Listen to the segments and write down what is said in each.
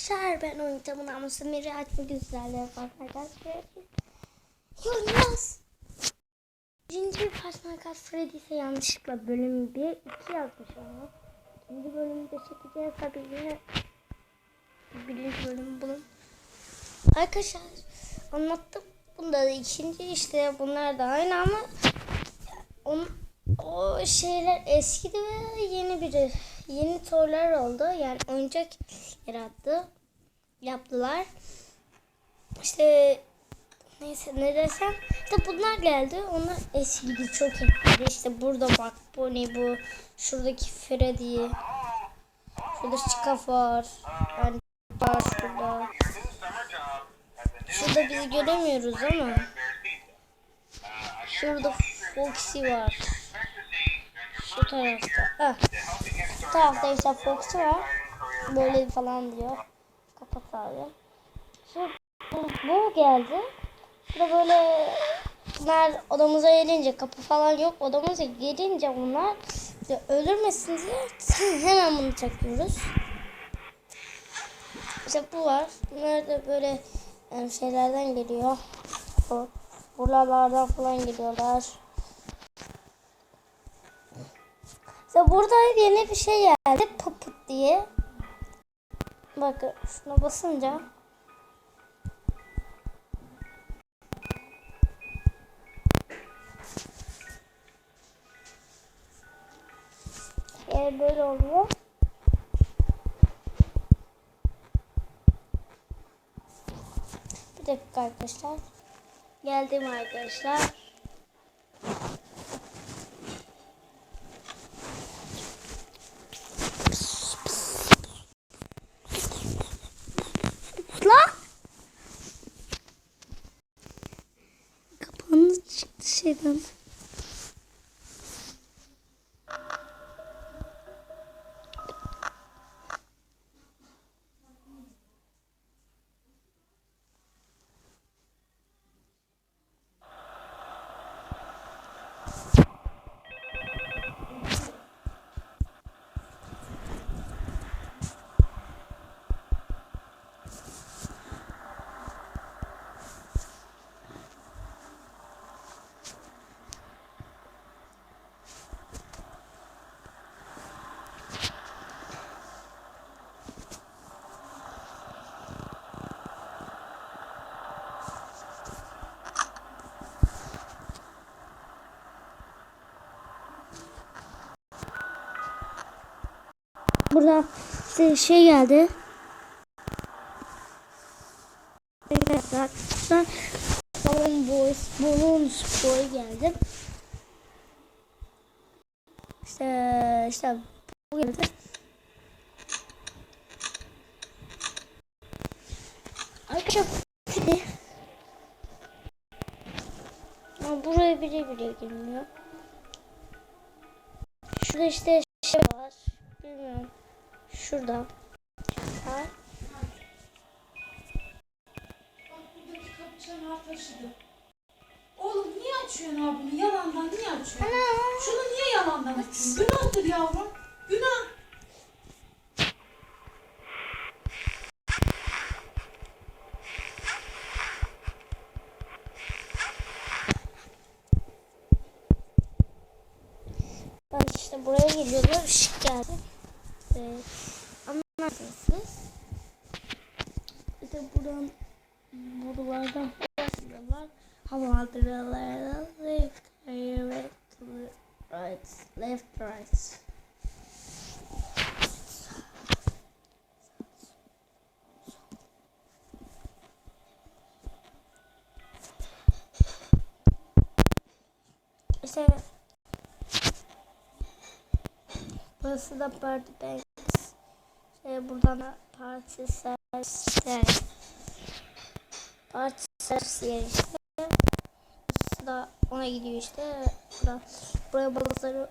arkadaşlar ben oyuncağımın namusu Miraç bugün sizlerle arkadaşlar. Yılmaz. Birinci bir Personal Freddy ise yanlışlıkla bölüm 1 2 yazmış ama. İkinci bölümde çekeceğiz tabii yine. Birinci bölüm bunun. Arkadaşlar anlattım. Bunda da ikinci işte bunlar da aynı ama on, o şeyler eskidi ve yeni biri yeni torlar oldu. Yani oyuncak yarattı. Yaptılar. İşte neyse ne desem işte bunlar geldi. Onlar eskidi çok eskidi. İşte burada bak bu ne bu. Şuradaki Freddy. Şurada Chica var. Yani var şurada. Şurada bizi göremiyoruz ama. Şurada Foxy var. Şu tarafta. Ah. Bu tarafta işte Foxy var. Böyle falan diyor. Kapat abi. Şu bu, geldi. Şurada böyle bunlar odamıza gelince kapı falan yok. Odamıza gelince bunlar işte öldürmesin diye hemen bunu takıyoruz. İşte bu var. Bunlar da böyle yani şeylerden geliyor. Bu buralardan falan geliyorlar. İşte burada yeni bir şey geldi. Puppet diye. Bakın şuna basınca yani böyle oluyor. Bir dakika arkadaşlar. Geldim arkadaşlar. Çıktı şeyden. Burada işte şey geldi. Arkadaşlar Balloon Boys, Balloon Boy geldi. İşte işte bu geldi. Arkadaşlar hadi. Ama buraya bile bile girmiyor. Şurada işte şey var. Bilmiyorum. Şurada. Taşıdı. Oğlum niye açıyorsun abi bunu? Yalandan niye açıyorsun? Ana. Şunu niye yalandan açıyorsun? Günahtır yavrum. Günah. Ben işte buraya geliyorlar. Işık geldi. Ee, anlarsınız. İşte buradan buralardan başlıyorlar. Havalandırıyorlar. Left, right, right, left, right. İşte Burası da Party Banks. Şey, buradan da Party Service. Party Service yeri işte. Burası da ona gidiyor işte. Buraya, buraya balıkları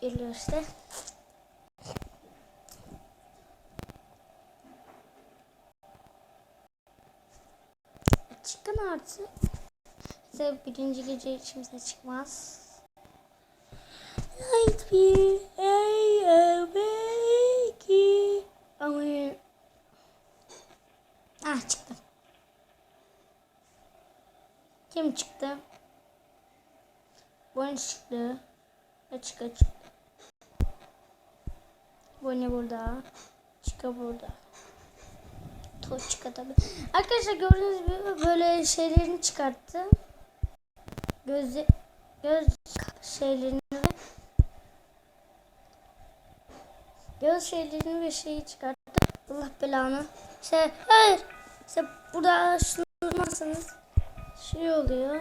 geliyor işte. Çıkın artık. İşte birinci gece içimize çıkmaz. Light me, I am waking. Ama Ha çıktım. Kim çıktı? Bonnie çıktı. Açık açık. Bonnie burada. Çıka burada. Toçka tabi. Arkadaşlar gördüğünüz gibi böyle şeylerini çıkarttı. Göz göz şeylerini ve göz şeylerini ve şeyi çıkarttı. Allah belanı. Şey hayır. İşte burada şunu tutmazsanız şey oluyor.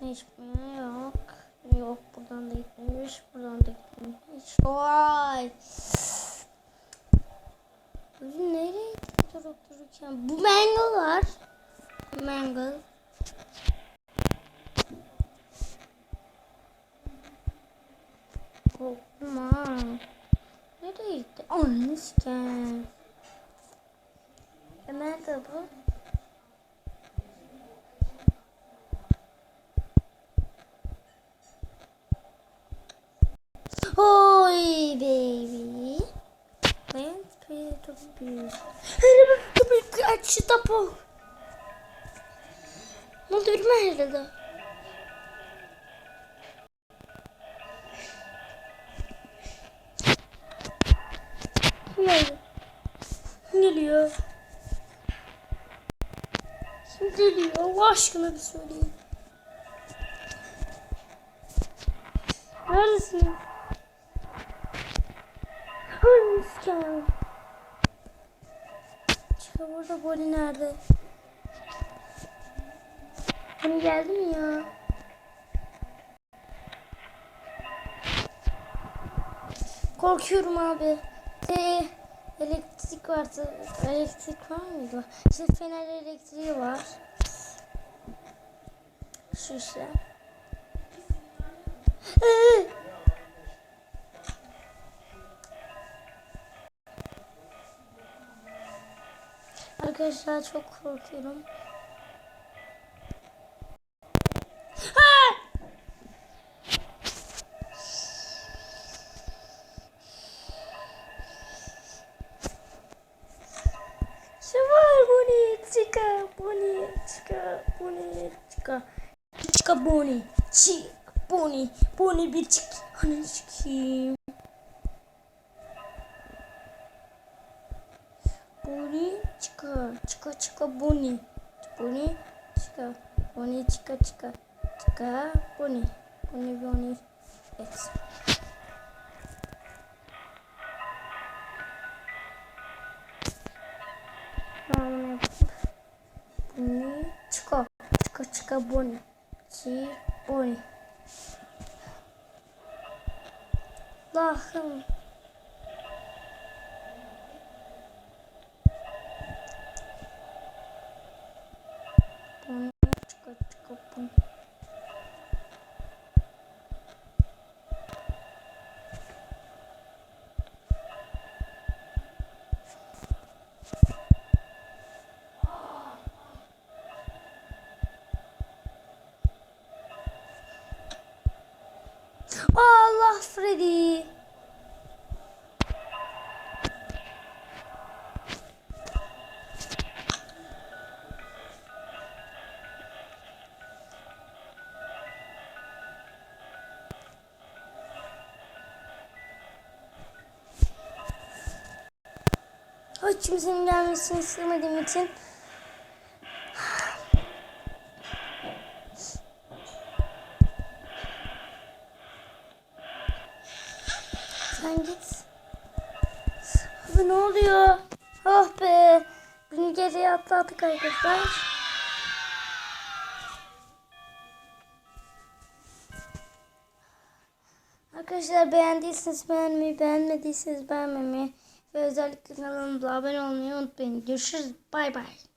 Hiç mi? Yok. Yok buradan da gitmemiş. Buradan da gitmemiş. Vay. Bugün nereye gitti durup dururken? Bu mango var. Mango. Korktum ha. Nereye gitti? Anne siken. E nerede bu? Hoy baby. When pretty to be. Aç şu topu. Ne oldu bir herhalde? Kim geliyor? Kim geliyor? Allah aşkına bir söyleyin. Neredesin? Hırsken. Çıkıyor burada Bonnie nerede? Bonnie geldi mi ya? Korkuyorum abi. De elektrik vardı. Elektrik var mıydı? İşte fener elektriği var. Şu işte. Arkadaşlar çok korkuyorum. Bonnie çıka çıka Bonnie çık Bonnie Bonnie bir çık Hani çıkayım. Bonnie çıka çıka çıka Bonnie Bonnie çıka Bonnie çıka çıka çıka Bonnie Bonnie Bonnie evet. Bonnie çıka çıka Bonnie Çi Bonnie Allah'ım Bonnie çıka çıka Bonnie Allah Freddy. Hiç kimsenin gelmesini istemediğim için Geriye atlattık arkadaşlar. Arkadaşlar beğendiyseniz beğenmeyi, beğenmediyseniz beğenmemeyi ve özellikle kanalımıza abone olmayı unutmayın. Görüşürüz. Bay bay.